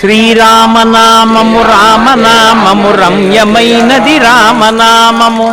శ్రీరామనామము రామనామము రమ్యమైనది రామనామము.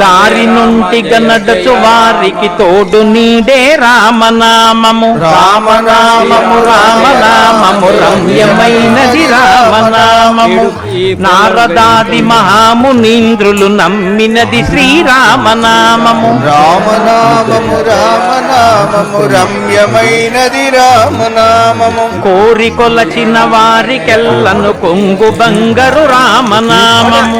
దారి నుండి గనడచు వారికి తోడు నీడే రామనామము. రామనామము రామనామము రమ్యమైనది రామనామము. నారదాది మహామునీంద్రులు నమ్మినది శ్రీరామనామము. రామనామము రామనామము రమ్యమైనది రామనామము. కోరి కొలచిన వారికెల్లను కొంగు బంగరు రామనామము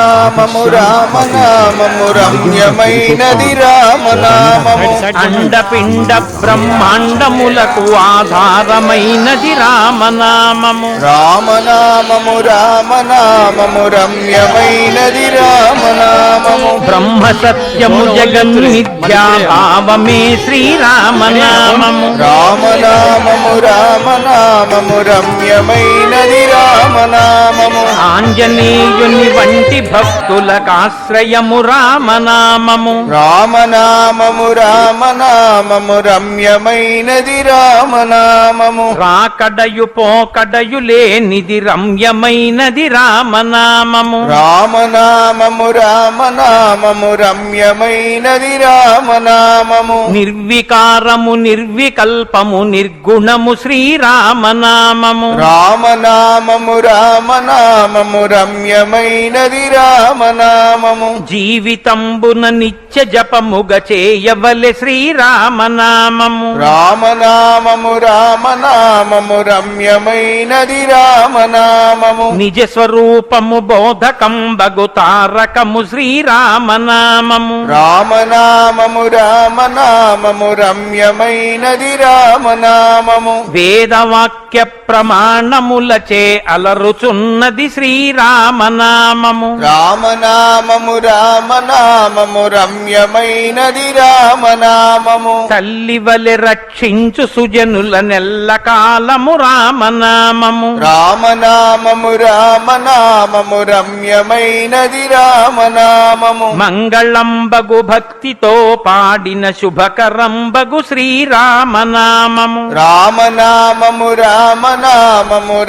రామనామము రామనామము రమ్యమైనది రామనామము. అండపిండ బ్రహ్మాండములకు ఆధారమైనది రామనామము. రామనామము రామనామము రమ్యమైనది రామనామము. బ్రహ్మ సత్యము జగన్ మిథ్యా భావమే శ్రీరామనామము. రామనామము రామనామము రమ్యమైనది రామనామము. ఆంజనేయుని వంటి భక్తులకు ఆశ్రయము రామనామము. రామనామము రామనామము రమ్యమైనది రామనామము. రాకడయు పోకడయు లేనిది రమ్యమైనది రామనామము. రామనామము రామనామము రమ్యమైనది రామనామము. నిర్వికారము నిర్వికల్పము నిర్గుణము శ్రీరామనామము. రామనామము రామనామము రమ్యమైనది రామనామము. జీవితంబున నిత్య జపముగ చేయవలె శ్రీరామనామము. రామనామము రామనామము రమ్యమైనది రామనామము. నిజ స్వరూపము బోధకంబగు తారకము శ్రీరామనామము. రామనామము రామనామము రమ్యమైనది రామనామము. వేదవాక్య ప్రమాణములచే అలరుచున్నది శ్రీరామనామము. రామనామము రామనామము రమ్యమైనది రామనామము. తల్లివలె రక్షించు సుజనుల నెల్ల కాలము రామనామము. రామనామము రామనామము రమ్యమైనది రామనామము. మంగళంబగు భక్తితో పాడిన శుభకరంబగు శ్రీరామనామము. రామనామము రామనామము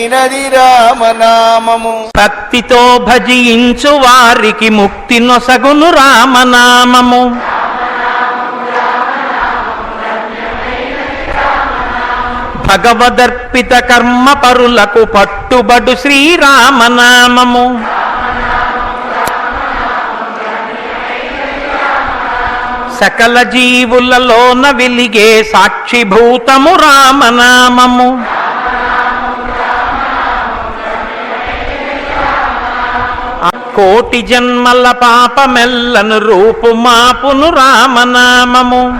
రమ్యమైనది రామనామము. భక్తితో భజించు వారికి ముక్తి నొసగును రామనామము. భగవదర్పిత కర్మ పరులకు పట్టుబడు శ్రీరామనామము. సకల జీవులలోన వెలిగే సాక్షిభూతము రామనామము. కోటి జన్మల పాపమెల్లను రూపు మాపును రామనామము.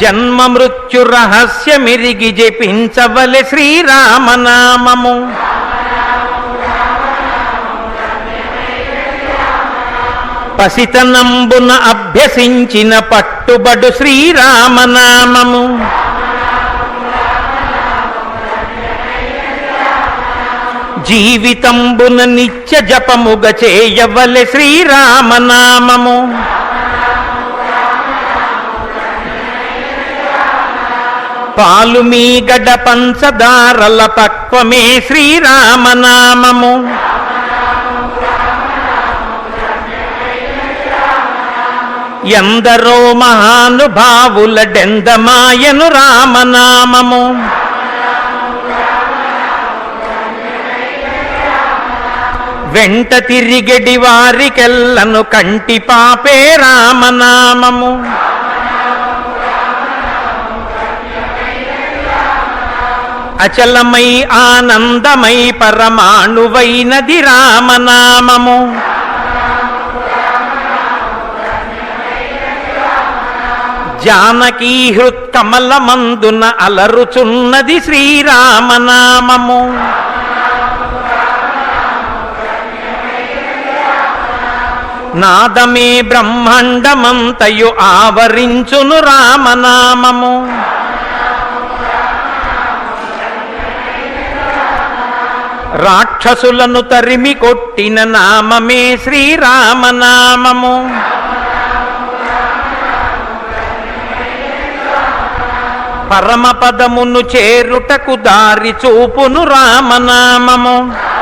జన్మ మృత్యు రహస్యమిరిగి జపించవలె శ్రీరామనామము. పసితనంబున అభ్యసించిన పట్టుబడు శ్రీరామనామము. జీవితంబున నిత్య జపముగ చేయవలె శ్రీరామనామము. పాలు మీ గడ పంచదారల పక్వమే శ్రీరామనామము. ఎందరో మహానుభావుల డెందమాయను రామనామము. వెంట తిరిగెడి వారికెల్లను కంటి పాపే రామనామము. అచలమై ఆనందమై పరమాణువైనది రామనామము. జానకీ హృత్కమలమందున అలరుచున్నది శ్రీరామనామము. నాదమే బ్రహ్మాండమంతయు ఆవరించును రామనామము. రాక్షసులను తరిమి కొట్టిన నామమే శ్రీరామనామము. పరమపదమును చేరుటకు దారి చూపును రామనామము.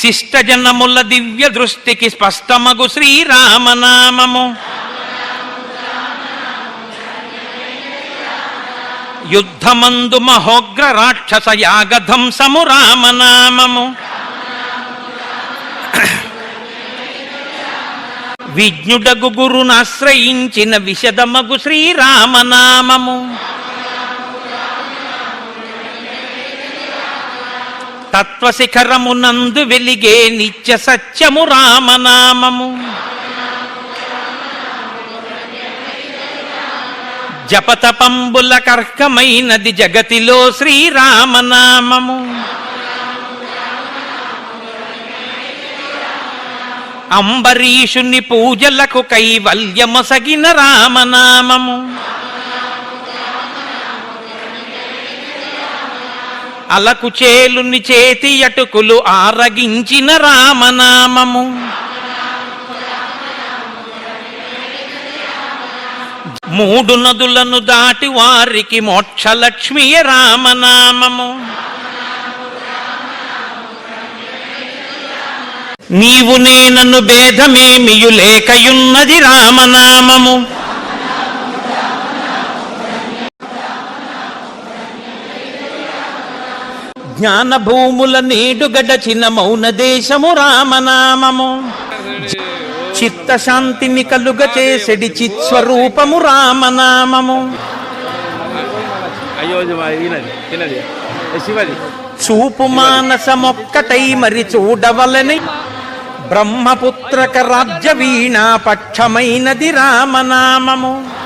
శిష్టజనముల దివ్య దృష్టికి స్పష్టమగు శ్రీరామనామము. యుద్ధమందు మహోగ్ర రాక్షస యాగధంసము రామనామము. విజ్ఞుడగు గురునాశ్రయించిన విశదమగు శ్రీరామనామము. తత్వశిఖరమునందు వెలిగే నిత్య సత్యము రామనామము. జపతపంబుల కర్కమైనది జగతిలో శ్రీరామనామము. అంబరీషుని పూజలకు కైవల్యమొసగిన రామనామము. అలకుచేలుని చేతి అటుకులు ఆరగించిన రామనామము. మూడు నదులను దాటి వారికి మోక్షలక్ష్మి రామనామము. నీవు నేనను భేదమేమియు లేకయున్నది రామనామము. జ్ఞాన భూముల నేడు గడచిన మౌన దేశము రామనామము. చిత్తశాంతిని కలుగ చేసెడి చిత్స్వరూపము రామనామము. చూపు మానసమొక్కటై మరి చూడవలని. బ్రహ్మపుత్రక రాజ్య వీణా పక్షమైనది రామనామము.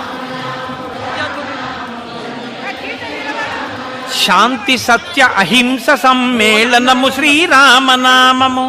శాంతి సత్య అహింస సమ్మేళనము శ్రీరామనామము.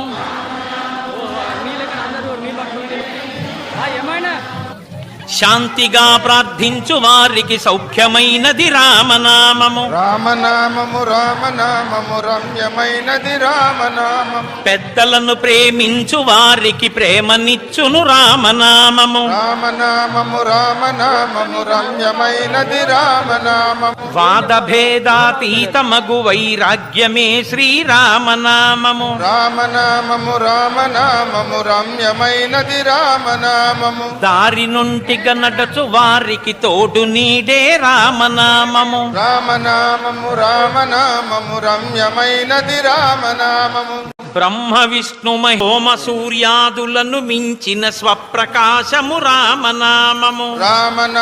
శాంతిగా ప్రార్థించు వారికి సౌఖ్యమైనది రామనామము. రామనామము రామనామము రమ్యమైనది రామనామము. పెద్దలను ప్రేమించు వారికి ప్రేమనిచ్చును రామనామము. రామనామము రామనామము రమ్యమైనది రామనామము. వాద భేదాతీతమగు వైరాగ్యమే శ్రీరామనామము. రామనామము రామనామము రమ్యమైనది రామనామము. దారి నుంటిగా నడచు వారికి తోడు నీడే రామనామము. రామనామము రామనామము రమ్యమైనది రామనామము. బ్రహ్మ విష్ణు మహోమ సూర్యాదులను మించిన స్వప్రకాశము రామనామము. రామనా